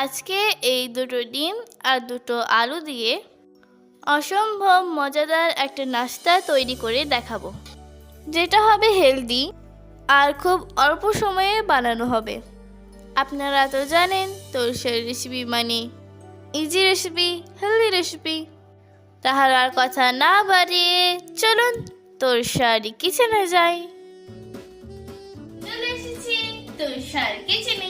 আজকে এই দুটো ডিম আর দুটো আলু দিয়ে অসম্ভব মজাদার একটা নাস্তা তৈরি করে দেখাবো। যেটা হবে হেলদি আর খুব অল্প সময়ে বানানো হবে। আপনারা তো জানেন তোরসের রেসিপি মানে ইজি রেসিপি হেলদি রেসিপি তাহার আর কথা না বাড়িয়ে চলুন তোরসারি কিচেনে যাই। চলে এসেছি তোরসার কিচেনে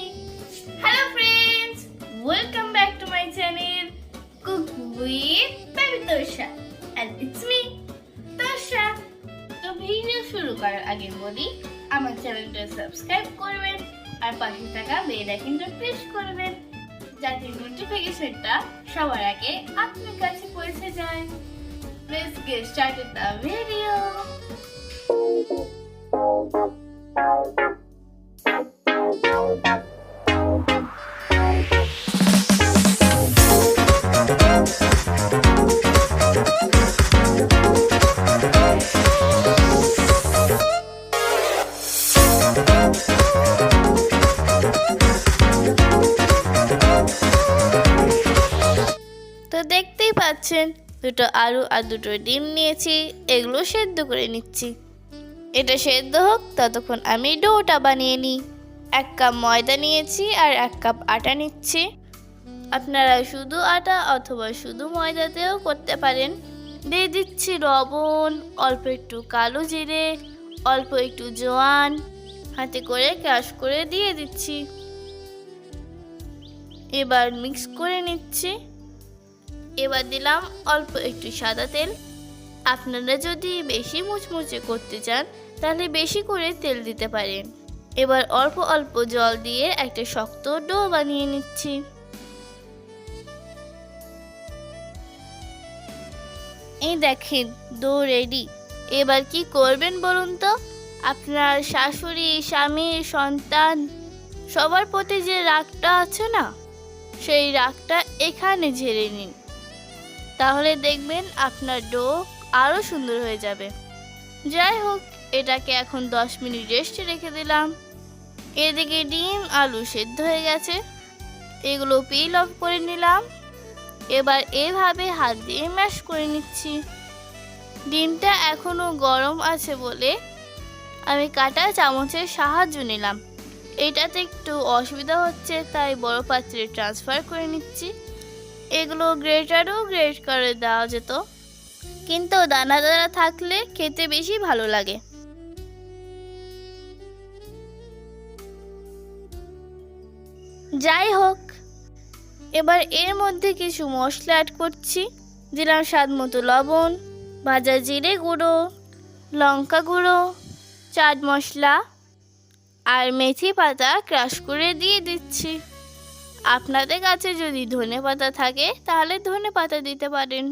আগে বলি, আমার চ্যানেলটা সাবস্ক্রাইব করবেন আর পাশে থাকা বেল আইকনটা প্রেস করবেন যাতে নোটিফিকেশনটা সবার আগে আপনার কাছে পৌঁছে যায় Let's get started the video. তো পাচ্ছেন দুটো আলু আর দুটো ডিম নিয়েছি, এগুলো সেদ্ধ করে নিচ্ছি। এটা সেদ্ধ হোক, ততক্ষণ আমি ডোটা বানিয়ে নিই। এক কাপ ময়দা নিয়েছি আর এক কাপ আটা নিচ্ছি। আপনারা শুধু আটা অথবা শুধু ময়দাতেও করতে পারেন। দিয়ে দিচ্ছি লবণ, অল্প একটু কালো জিরে, অল্প একটু জোয়ান। হাতে করে ক্রাশ করে দিয়ে দিচ্ছি। এবার মিক্স করে নিচ্ছি। এবার দিলাম অল্প একটু সাদা তেল। আপনারা যদি বেশি মুচমুচে করতে চান, তাহলে বেশি করে তেল দিতে পারেন। এবার অল্প অল্প জল দিয়ে একটা শক্ত ডো বানিয়ে নিচ্ছি। এই দেখেন, ডো রেডি। এবার কি করবেন বলুন তো? আপনার শাশুড়ি, স্বামী, সন্তান, সবার প্রতি যে রাগটা আছে না, সেই রাগটা এখানে ঝেড়ে নিন। তাহলে দেখবেন আপনার ডো আরও সুন্দর হয়ে যাবে। যাই হোক, এটাকে এখন দশ মিনিট রেস্টে রেখে দিলাম। এদিকে ডিম আলু সেদ্ধ হয়ে গেছে। এগুলো পিল অফ করে নিলাম। এবার এভাবে হাত দিয়ে ম্যাশ করে নিচ্ছি। ডিমটা এখনও গরম আছে বলে আমি কাটা চামচের সাহায্য নিলাম। এটাতে একটু অসুবিধা হচ্ছে, তাই বড় পাত্রে ট্রান্সফার করে নিচ্ছি। এগুলো গ্রেটারও গ্রেট করে দেওয়া যেত। কিন্তু দানা দানা থাকলে খেতে বেশি ভালো লাগে। যাই হোক, এবার এর মধ্যে কিছু মশলা অ্যাড করছি। দিলাম স্বাদ মতো লবণ, ভাজা জিরে গুঁড়ো, লঙ্কা গুঁড়ো, চাট মশলা আর মেথি পাতা ক্রাশ করে দিয়ে দিচ্ছি। আপনাদের কাছে যদি ধনে পাতা থাকে, তাহলে ধনে পাতা দিতে পারেন।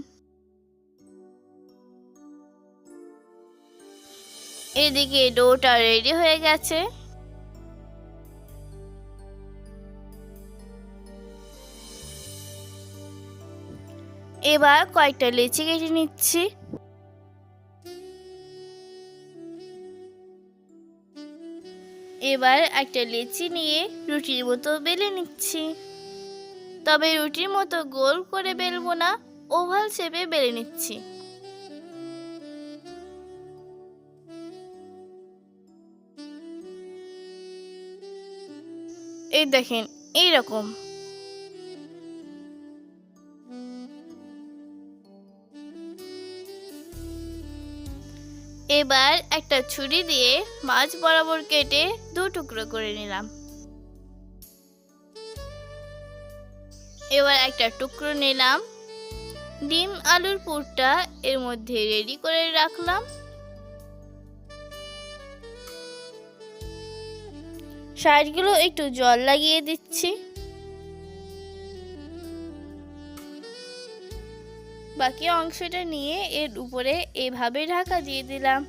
এদিকে ডোটা রেডি হয়ে গেছে। এবার কয়েকটা লেচি কেটে নিচ্ছি। এবার একটা লেচি নিয়ে রুটির মতো বেলে নিচ্ছি। তবে রুটির মতো গোল করে বেলবো না, ওভাল শেপে বেলে নিচ্ছি। এই দেখেন এই এবার একটা ছুরি দিয়ে মাছ বরাবর কেটে দু টুকরো করে নিলাম। এবার একটা টুকরো নিলাম। ডিম আলুর পুরটা এর মধ্যে রেডি করে রাখলাম। সাইডগুলো একটু জল লাগিয়ে দিচ্ছি। বাকি অংশটা নিয়ে এর উপরে এভাবে ঢাকা দিয়ে দিলাম।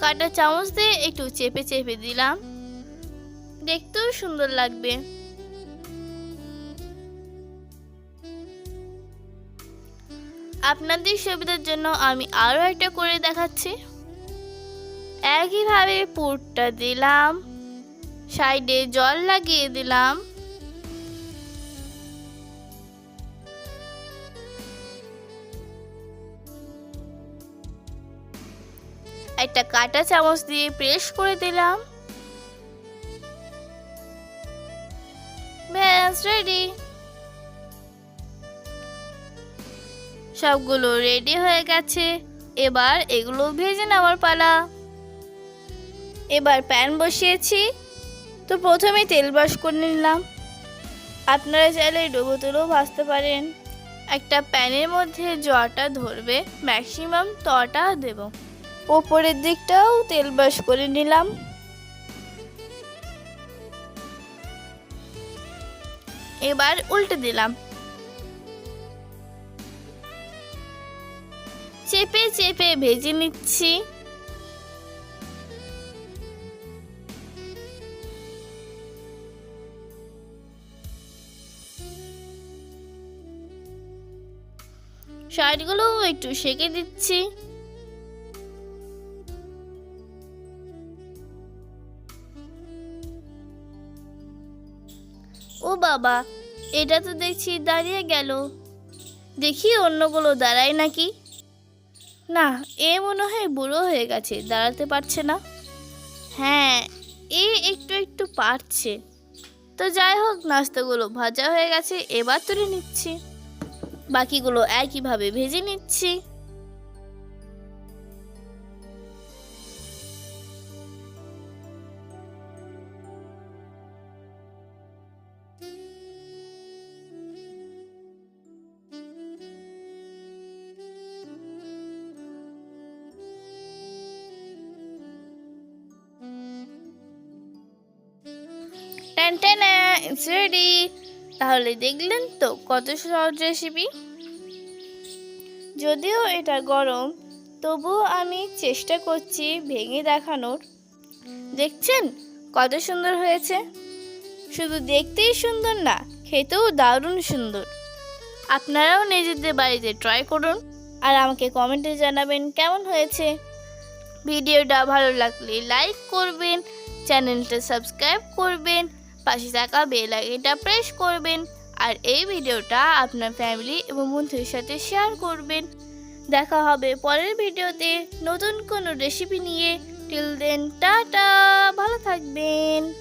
কাটা চামচ দিয়ে একটু চেপে চেপে দিলাম। দেখতেও সুন্দর লাগবে। আপনাদের সুবিধার জন্য আমি আরও একটা করে দেখাচ্ছি। একইভাবে পুরটা দিলাম। সাইডে জল লাগিয়ে দিলাম। একটা কাঁটা চামচ দিয়ে প্রেস করে দিলাম। রেডি সবগুলো রেডি হয়ে গেছে। এবার এগুলো ভেজে নেওয়ার পালা। এবার প্যান বসিয়েছি। তো প্রথমে তেল ব্রাশ করে নিলাম। আপনারা চাইলে ডুবো তেলও ভাজতে পারেন। একটা প্যানের মধ্যে জটা ধরবে ম্যাক্সিমাম তটা দেব। ওপরের দিকটাও তেল ব্রাশ করে নিলাম। এবার উল্টে দিলাম। চেপে চেপে ভেজে নিচ্ছি। সাইডগুলো একটু সেকে দিচ্ছি। ও বাবা, এটা তো দেখছি দাঁড়িয়ে গেল। দেখি অন্যগুলো দাঁড়ায় নাকি। না, এ মনে হয় বুড়ো হয়ে গেছে, দাঁড়াতে পারছে না। হ্যাঁ এ একটু একটু পারছে। তো যাই হোক, নাস্তাগুলো ভাজা হয়ে গেছে, এবার তুলে নিচ্ছি। বাকিগুলো একইভাবে ভেজে নিচ্ছি। টেন ইটস রেডি তাহলে দেখলেন তো কত সহজ রেসিপি যদিও এটা গরম, তবুও আমি চেষ্টা করছি ভেঙে দেখানোর। দেখছেন কত সুন্দর হয়েছে? শুধু দেখতেই সুন্দর না, খেতেও দারুণ সুন্দর। আপনারাও নিজেদের বাড়িতে ট্রাই করুন আর আমাকে কমেন্টে জানাবেন কেমন হয়েছে। ভিডিওটা ভালো লাগলে লাইক করবেন, চ্যানেলটা সাবস্ক্রাইব করবেন। পাশে থাকা বেল আইকনটা প্রেস করবেন আর এই ভিডিওটা আপনার ফ্যামিলি এবং বন্ধুদের সাথে শেয়ার করবেন। দেখা হবে পরের ভিডিওতে। নতুন কোনো রেসিপি নিয়ে। Till then tata. ভালো থাকবেন।